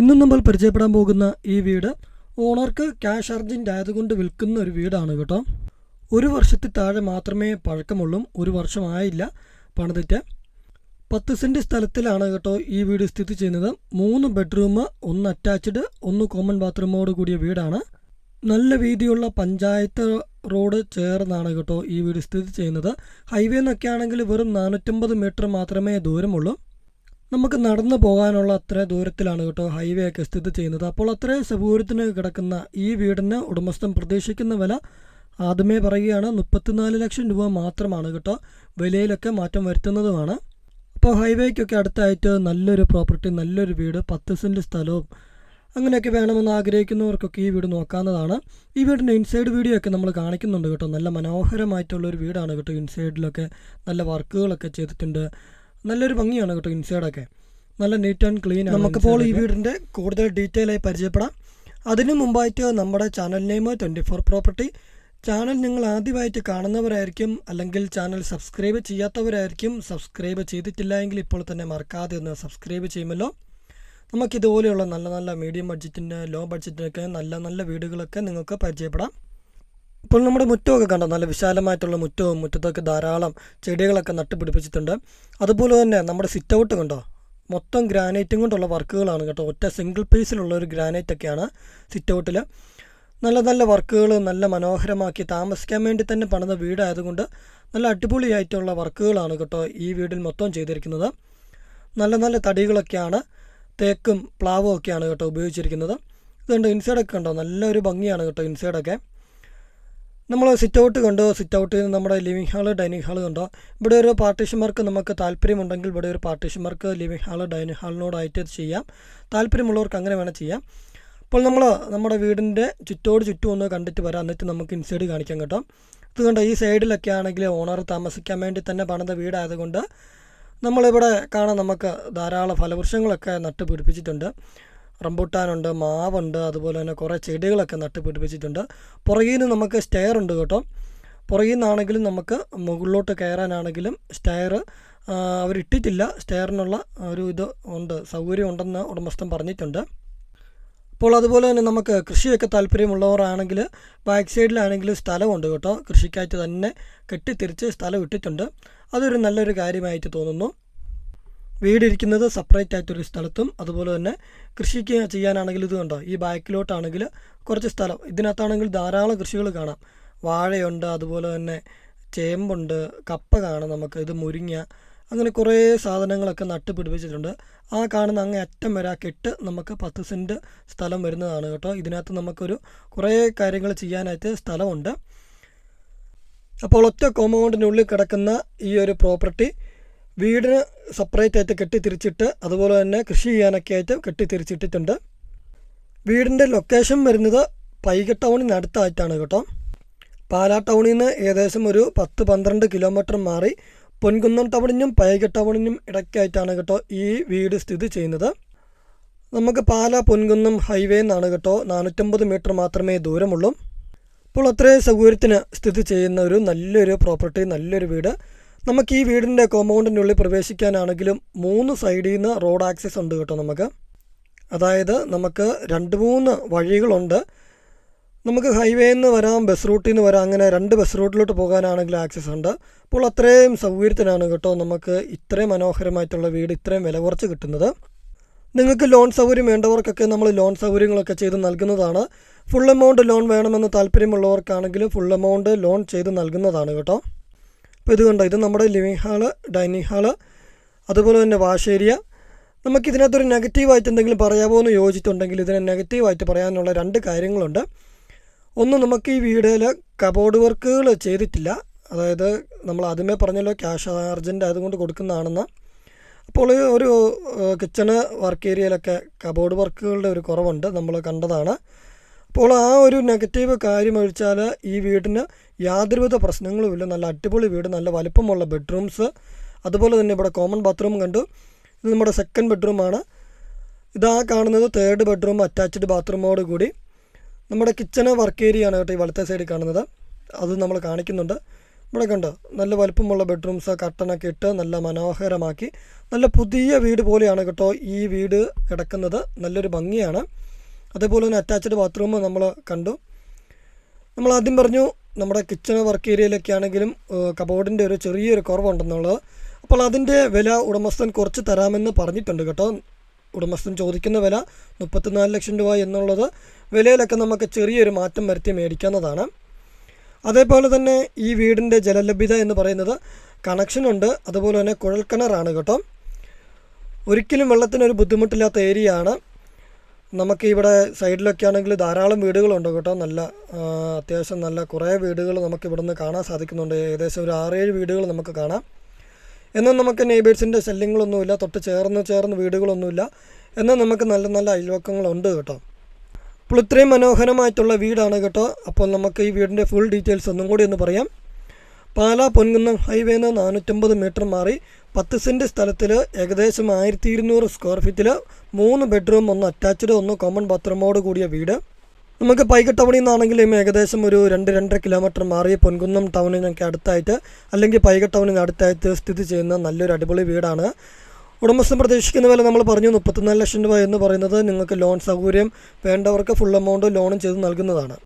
ഇന്നും നമ്മൾ പരിചയപ്പെടാൻ പോകുന്ന ഈ വീട് ഓണർക്ക് ക്യാഷ് അർജന്റ് ആയതുകൊണ്ട് വിൽക്കുന്ന ഒരു വീടാണ് കേട്ടോ. ഒരു വർഷത്തിൽ താഴെ മാത്രമേ പഴക്കമുള്ളൂ. ഒരു വർഷമായില്ല പണിതിട്ട്. പത്ത് സെന്റ് സ്ഥലത്തിലാണ് കേട്ടോ ഈ വീട് സ്ഥിതി ചെയ്യുന്നത്. മൂന്ന് ബെഡ്റൂം ഒന്ന് അറ്റാച്ച്ഡ് ഒന്ന് കോമൺ ബാത്റൂമോട് കൂടിയ വീടാണ്. നല്ല വീതിയുള്ള പഞ്ചായത്ത് റോഡ് ചേർന്നാണ് കേട്ടോ ഈ വീട് സ്ഥിതി ചെയ്യുന്നത്. ഹൈവേ എന്നൊക്കെ ആണെങ്കിൽ വെറും നാനൂറ്റമ്പത് മീറ്റർ മാത്രമേ ദൂരമുള്ളൂ. നമുക്ക് നടന്നു പോകാനുള്ള അത്ര ദൂരത്തിലാണ് കേട്ടോ ഹൈവേ ഒക്കെ സ്ഥിതി ചെയ്യുന്നത്. അപ്പോൾ അത്രയും സൗകര്യത്തിന് കിടക്കുന്ന ഈ വീടിന് ഉടമസ്ഥൻ പ്രതീക്ഷിക്കുന്ന വില ആദ്യമേ പറയുകയാണ് മുപ്പത്തിനാല് ലക്ഷം രൂപ മാത്രമാണ് കേട്ടോ വിലയിലൊക്കെ മാറ്റം വരുത്തുന്നതുമാണ്. അപ്പോൾ ഹൈവേക്കൊക്കെ അടുത്തായിട്ട് നല്ലൊരു പ്രോപ്പർട്ടി നല്ലൊരു വീട് പത്ത് സെന്റ് സ്ഥലവും അങ്ങനെയൊക്കെ വേണമെന്ന് ആഗ്രഹിക്കുന്നവർക്കൊക്കെ ഈ വീട് നോക്കാവുന്നതാണ്. ഈ വീടിന്റെ ഇൻസൈഡ് വീഡിയോ ഒക്കെ നമ്മൾ കാണിക്കുന്നുണ്ട് കേട്ടോ. നല്ല മനോഹരമായിട്ടുള്ളൊരു വീടാണ് കേട്ടോ ഇൻസൈഡിലൊക്കെ നല്ല വർക്കുകളൊക്കെ ചെയ്തിട്ടുണ്ട്. നല്ലൊരു ഭംഗിയാണ് കേട്ടോ ഇൻസൈഡൊക്കെ നല്ല നീറ്റ് ആൻഡ് ക്ലീൻ ആണ് നമുക്കിപ്പോൾ ഈ വീടിന്റെ കൂടുതൽ ഡീറ്റെയിൽ ആയി പരിചയപ്പെടാം. അതിനു മുമ്പായിട്ട് നമ്മുടെ channel name twenty four property channel നിങ്ങൾ ആദ്യമായിട്ട് കാണുന്നവരായിരിക്കും അല്ലെങ്കിൽ ചാനൽ സബ്സ്ക്രൈബ് ചെയ്യാത്തവരായിരിക്കും. സബ്സ്ക്രൈബ് ചെയ്തിട്ടില്ല എങ്കിൽ ഇപ്പോൾ തന്നെ മറക്കാതെ ഒന്ന് സബ്സ്ക്രൈബ് ചെയ്യുമല്ലോ. നമുക്കിതുപോലെയുള്ള നല്ല നല്ല മീഡിയം ബഡ്ജറ്റിന്റെ ലോ ബഡ്ജറ്റിനൊക്കെ നല്ല നല്ല വീടുകളൊക്കെ നിങ്ങൾക്ക് പരിചയപ്പെടാം. ഇപ്പോൾ നമ്മുടെ മുറ്റമൊക്കെ കണ്ടോ? നല്ല വിശാലമായിട്ടുള്ള മുറ്റവും മുറ്റത്തൊക്കെ ധാരാളം ചെടികളൊക്കെ നട്ടുപിടിപ്പിച്ചിട്ടുണ്ട്. അതുപോലെ തന്നെ നമ്മുടെ സിറ്റ് ഔട്ട് കണ്ടോ? മൊത്തം ഗ്രാനൈറ്റും കൊണ്ടുള്ള വർക്കുകളാണ് കേട്ടോ. ഒറ്റ സിംഗിൾ പീസിലുള്ള ഒരു ഗ്രാനൈറ്റ് ഒക്കെയാണ് സിറ്റ് ഔട്ടിൽ നല്ല നല്ല വർക്കുകൾ നല്ല മനോഹരമാക്കി താമസിക്കാൻ വേണ്ടി തന്നെ പണിത വീടായതുകൊണ്ട് നല്ല അടിപൊളിയായിട്ടുള്ള വർക്കുകളാണ് കേട്ടോ ഈ വീടിൽ മൊത്തം ചെയ്തിരിക്കുന്നത്. നല്ല നല്ല തടികളൊക്കെയാണ് തേക്കും പ്ലാവും ഒക്കെയാണ് കേട്ടോ ഉപയോഗിച്ചിരിക്കുന്നത്. ഇതുണ്ട് ഇൻസൈഡൊക്കെ ഉണ്ടോ നല്ലൊരു ഭംഗിയാണ് കേട്ടോ ഇൻസൈഡൊക്കെ നമ്മൾ സിറ്റ് ഔട്ട് കണ്ടോ? സിറ്റ് ഔട്ട് നമ്മുടെ ലിവിങ് ഹാൾ ഡൈനിങ് ഹാൾ കണ്ടോ? ഇവിടെ ഒരു പാർട്ടീഷൻ വർക്ക് നമുക്ക് താല്പര്യമുണ്ടെങ്കിൽ ഇവിടെ ഒരു partition work living hall dining ഹാളിനോടായിട്ട് ചെയ്യാം. താല്പര്യമുള്ളവർക്ക് അങ്ങനെ വേണം ചെയ്യാം. അപ്പോൾ നമ്മൾ നമ്മുടെ വീടിന്റെ ചുറ്റോട് ചുറ്റും ഒന്ന് കണ്ടിട്ട് വരാം. എന്നിട്ട് നമുക്ക് ഇൻസൈഡ് കാണിക്കാം കേട്ടോ. ഇത് കണ്ടോ? ഈ സൈഡിലൊക്കെ ആണെങ്കിൽ ഓണർ താമസിക്കാൻ വേണ്ടി തന്നെ പണിത വീടായതുകൊണ്ട് നമ്മളിവിടെ കാണാൻ നമുക്ക് ധാരാളം ഫലവൃക്ഷങ്ങളൊക്കെ നട്ട് പിടിപ്പിച്ചിട്ടുണ്ട് റംബൂട്ടാനുണ്ട് മാവുണ്ട് അതുപോലെ തന്നെ കുറേ ചെടികളൊക്കെ നട്ടുപിടിപ്പിച്ചിട്ടുണ്ട്. പുറകിൽ നിന്ന് നമുക്ക് സ്റ്റെയർ ഉണ്ട് കേട്ടോ. പുറകിൽ നിന്നാണെങ്കിലും നമുക്ക് മുകളിലോട്ട് കയറാനാണെങ്കിലും സ്റ്റെയർ അവരിട്ടിട്ടില്ല. സ്റ്റെയറിനുള്ള ഒരു ഇത് ഉണ്ട് സൗകര്യം ഉണ്ടെന്ന് ഉടമസ്ഥൻ പറഞ്ഞിട്ടുണ്ട്. അപ്പോൾ അതുപോലെ തന്നെ നമുക്ക് കൃഷിയൊക്കെ താല്പര്യമുള്ളവരാണെങ്കിൽ ബാക്ക് സൈഡിലാണെങ്കിൽ സ്ഥലമുണ്ട് കേട്ടോ. കൃഷിക്കായിട്ട് തന്നെ കെട്ടിത്തിരിച്ച് സ്ഥലം ഇട്ടിട്ടുണ്ട്. അതൊരു നല്ലൊരു കാര്യമായിട്ട് തോന്നുന്നു. വീടിരിക്കുന്നത് സെപ്പറേറ്റ് ആയിട്ടൊരു സ്ഥലത്തും അതുപോലെ തന്നെ കൃഷിക്ക് ചെയ്യാനാണെങ്കിൽ ഇത് കണ്ടോ? ഈ ബാക്കിലോട്ടാണെങ്കിൽ കുറച്ച് സ്ഥലം. ഇതിനകത്താണെങ്കിൽ ധാരാളം കൃഷികൾ കാണാം. വാഴയുണ്ട് അതുപോലെ തന്നെ ചേമ്പുണ്ട് കപ്പ കാണാം നമുക്ക് ഇത് മുരിങ്ങ അങ്ങനെ കുറേ സാധനങ്ങളൊക്കെ നട്ട് പിടിപ്പിച്ചിട്ടുണ്ട് ആ കാണുന്ന അങ്ങേ അറ്റം വരെ ആ കെട്ട് നമുക്ക് പത്ത് സെന്റ് സ്ഥലം വരുന്നതാണ് കേട്ടോ. ഇതിനകത്ത് നമുക്കൊരു കുറേ കാര്യങ്ങൾ ചെയ്യാനായിട്ട് സ്ഥലമുണ്ട്. അപ്പോൾ ഒറ്റ കോമ്പൗണ്ടിനുള്ളിൽ കിടക്കുന്ന ഈ ഒരു പ്രോപ്പർട്ടി വീടിന് സെപ്പറേറ്റ് ആയിട്ട് കെട്ടിത്തിരിച്ചിട്ട് അതുപോലെ തന്നെ കൃഷി ചെയ്യാനൊക്കെ ആയിട്ട് കെട്ടിത്തിരിച്ചിട്ടിട്ടുണ്ട്. വീടിന്റെ ലൊക്കേഷൻ വരുന്നത് പൈക ടൗണിനടുത്തായിട്ടാണ് കേട്ടോ. പാലാ ടൗണിൽ നിന്ന് ഏകദേശം ഒരു പത്ത് പന്ത്രണ്ട് കിലോമീറ്റർ മാറി പൊൻകുന്നം ടൗണിനും പൈക ടൗണിനും ഇടയ്ക്കായിട്ടാണ് കേട്ടോ ഈ വീട് സ്ഥിതി ചെയ്യുന്നത്. നമുക്ക് പാലാ പൊൻകുന്നം ഹൈവേ എന്നാണ് കേട്ടോ നാനൂറ്റമ്പത് മീറ്റർ മാത്രമേ ദൂരമുള്ളൂ. അപ്പോൾ അത്രയും സൗകര്യത്തിന് സ്ഥിതി ചെയ്യുന്ന ഒരു നല്ലൊരു പ്രോപ്പർട്ടി നല്ലൊരു വീട്. നമുക്ക് ഈ വീടിന്റെ കോമ്പൗണ്ടിനുള്ളിൽ പ്രവേശിക്കാനാണെങ്കിലും മൂന്ന് സൈഡിൽ നിന്ന് റോഡ് ആക്സസ് ഉണ്ട് കേട്ടോ നമുക്ക്. അതായത് നമുക്ക് രണ്ട് മൂന്ന് വഴികളുണ്ട്. നമുക്ക് ഹൈവേയിൽ നിന്ന് വരാം ബസ് റൂട്ടിൽ നിന്ന് വരാം അങ്ങനെ രണ്ട് ബസ് റൂട്ടിലോട്ട് പോകാനാണെങ്കിൽ ആക്സസ് ഉണ്ട്. അപ്പോൾ അത്രയും സൗകര്യത്തിനാണ് കേട്ടോ നമുക്ക് ഇത്രയും മനോഹരമായിട്ടുള്ള വീട് ഇത്രയും വില കുറച്ച് കിട്ടുന്നത്. നിങ്ങൾക്ക് ലോൺ സൗകര്യം വേണ്ടവർക്കൊക്കെ നമ്മൾ ലോൺ സൗകര്യങ്ങളൊക്കെ ചെയ്ത് നൽകുന്നതാണ്. ഫുൾ എമൗണ്ട് ലോൺ വേണമെന്ന് താല്പര്യമുള്ളവർക്കാണെങ്കിലും ഫുൾ എമൗണ്ട് ലോൺ ചെയ്ത് നൽകുന്നതാണ് കേട്ടോ. അപ്പോൾ ഇത് കണ്ടോ? ഇത് നമ്മുടെ ലിവിങ് ഹാൾ ഡൈനിങ് ഹാൾ അതുപോലെ തന്നെ വാഷ് ഏരിയ നമുക്കിതിനകത്തൊരു നെഗറ്റീവായിട്ട് എന്തെങ്കിലും പറയാമോ എന്ന് യോജിച്ചിട്ടുണ്ടെങ്കിൽ ഇതിനെ നെഗറ്റീവായിട്ട് പറയാനുള്ള രണ്ട് കാര്യങ്ങളുണ്ട്. ഒന്ന് നമുക്ക് ഈ വീടിൽ കബോർഡ് വർക്കുകൾ ചെയ്തിട്ടില്ല. അതായത് നമ്മൾ ആദ്യമേ പറഞ്ഞല്ലോ ക്യാഷ് അർജന്റ് അതുകൊണ്ട് കൊടുക്കുന്നതാണെന്ന്. അപ്പോൾ ഒരു കിച്ചണ് വർക്ക് ഏരിയയിലൊക്കെ കബോർഡ് വർക്കുകളുടെ ഒരു കുറവുണ്ട്. നമ്മൾ കണ്ടതാണ്. അപ്പോൾ ആ ഒരു നെഗറ്റീവ് കാര്യം ഒഴിച്ചാൽ ഈ വീടിന് യാതൊരുവിധ പ്രശ്നങ്ങളുമില്ല നല്ല അടിപൊളി വീട് നല്ല വലിപ്പമുള്ള ബെഡ്റൂംസ് അതുപോലെ തന്നെ ഇവിടെ കോമൺ ബാത്റൂം കണ്ടു. ഇത് നമ്മുടെ സെക്കൻഡ് ബെഡ്റൂമാണ് ഇതാ കാണുന്നത് തേർഡ് ബെഡ്റൂം അറ്റാച്ച്ഡ് ബാത്റൂമോട് കൂടി. നമ്മുടെ കിച്ചണ് വർക്ക് ഏരിയ ആണ് കേട്ടോ ഈ വലത്തെ സൈഡിൽ കാണുന്നത്. അത് നമ്മൾ കാണിക്കുന്നുണ്ട്. ഇവിടെ കണ്ടോ? നല്ല വലുപ്പമുള്ള ബെഡ്റൂംസ് കട്ടനൊക്കെ ഇട്ട് നല്ല മനോഹരമാക്കി. നല്ല പുതിയ വീട് പോലെയാണ് കേട്ടോ ഈ വീട് കിടക്കുന്നത്. നല്ലൊരു ഭംഗിയാണ്. അതേപോലെ തന്നെ അറ്റാച്ച്ഡ് ബാത്റൂം നമ്മൾ കണ്ടു. നമ്മൾ ആദ്യം പറഞ്ഞു നമ്മുടെ കിച്ചൺ വർക്ക് ഏരിയയിലൊക്കെ ആണെങ്കിലും കബോർഡിന്റെ ഒരു ചെറിയൊരു കുറവുണ്ടെന്നുള്ളത്. അപ്പോൾ അതിന്റെ വില ഉടമസ്ഥൻ കുറച്ച് തരാമെന്ന് പറഞ്ഞിട്ടുണ്ട് കേട്ടോ. ഉടമസ്ഥൻ ചോദിക്കുന്ന വില മുപ്പത്തിനാല് ലക്ഷം രൂപ എന്നുള്ളത് വിലയിലൊക്കെ നമുക്ക് ചെറിയൊരു മാറ്റം വരുത്തി മേടിക്കാവുന്നതാണ്. അതേപോലെ തന്നെ ഈ വീടിന്റെ ജലലഭ്യത എന്ന് പറയുന്നത് കണക്ഷനുണ്ട് അതുപോലെ തന്നെ കുഴൽക്കിണറാണ് കേട്ടോ. ഒരിക്കലും വെള്ളത്തിനൊരു ബുദ്ധിമുട്ടില്ലാത്ത ഏരിയ ആണ്. നമുക്ക് ഇവിടെ സൈഡിലൊക്കെ ആണെങ്കിൽ ധാരാളം വീടുകളുണ്ട് കേട്ടോ. നല്ല അത്യാവശ്യം നല്ല കുറേ വീടുകൾ നമുക്ക് ഇവിടെ നിന്ന് കാണാൻ സാധിക്കുന്നുണ്ട്. ഏകദേശം ഒരു ആറേഴ് വീടുകൾ നമുക്ക് കാണാം. എന്നാൽ നമുക്ക് നെയ്ബേഴ്സിന്റെ ശല്യങ്ങളൊന്നുമില്ല തൊട്ട് ചേർന്ന് ചേർന്ന് വീടുകളൊന്നുമില്ല. എന്നാൽ നമുക്ക് നല്ല നല്ല അയൽവക്കങ്ങളുണ്ട് കേട്ടോ. അപ്പോൾ ഇത്രയും മനോഹരമായിട്ടുള്ള വീടാണ് കേട്ടോ. അപ്പോൾ നമുക്ക് ഈ വീടിന്റെ ഫുൾ ഡീറ്റെയിൽസ് ഒന്നും കൂടി ഒന്ന് പറയാം. പാലാ പൊൻകുന്നം ഹൈവേന്ന് നാനൂറ്റമ്പത് മീറ്റർ മാറി പത്ത് സെന്റ് സ്ഥലത്തിൽ ഏകദേശം ആയിരത്തി ഇരുന്നൂറ് സ്ക്വയർ ഫീറ്റിൽ മൂന്ന് ബെഡ്റൂം ഒന്ന് അറ്റാച്ച്ഡ് ഒന്ന് കോമൺ ബാത്റൂമോട് കൂടിയ വീട്. നമുക്ക് പൈക ടൗണിൽ നിന്നാണെങ്കിലും ഏകദേശം ഒരു രണ്ട് രണ്ടര കിലോമീറ്റർ മാറി പൊൻകുന്നം ടൗണിനൊക്കെ അടുത്തായിട്ട് അല്ലെങ്കിൽ പൈക ടൗണിന് അടുത്തായിട്ട് സ്ഥിതി ചെയ്യുന്ന നല്ലൊരു അടിപൊളി വീടാണ്. ഉടമസ്ഥൻ പ്രതീക്ഷിക്കുന്ന വില നമ്മൾ പറഞ്ഞു മുപ്പത്തിനാല് ലക്ഷം രൂപ എന്ന് പറയുന്നത് നിങ്ങൾക്ക് ലോൺ സൗകര്യം വേണ്ടവർക്ക് ഫുൾ എമൗണ്ട് ലോണും ചെയ്ത് നൽകുന്നതാണ്.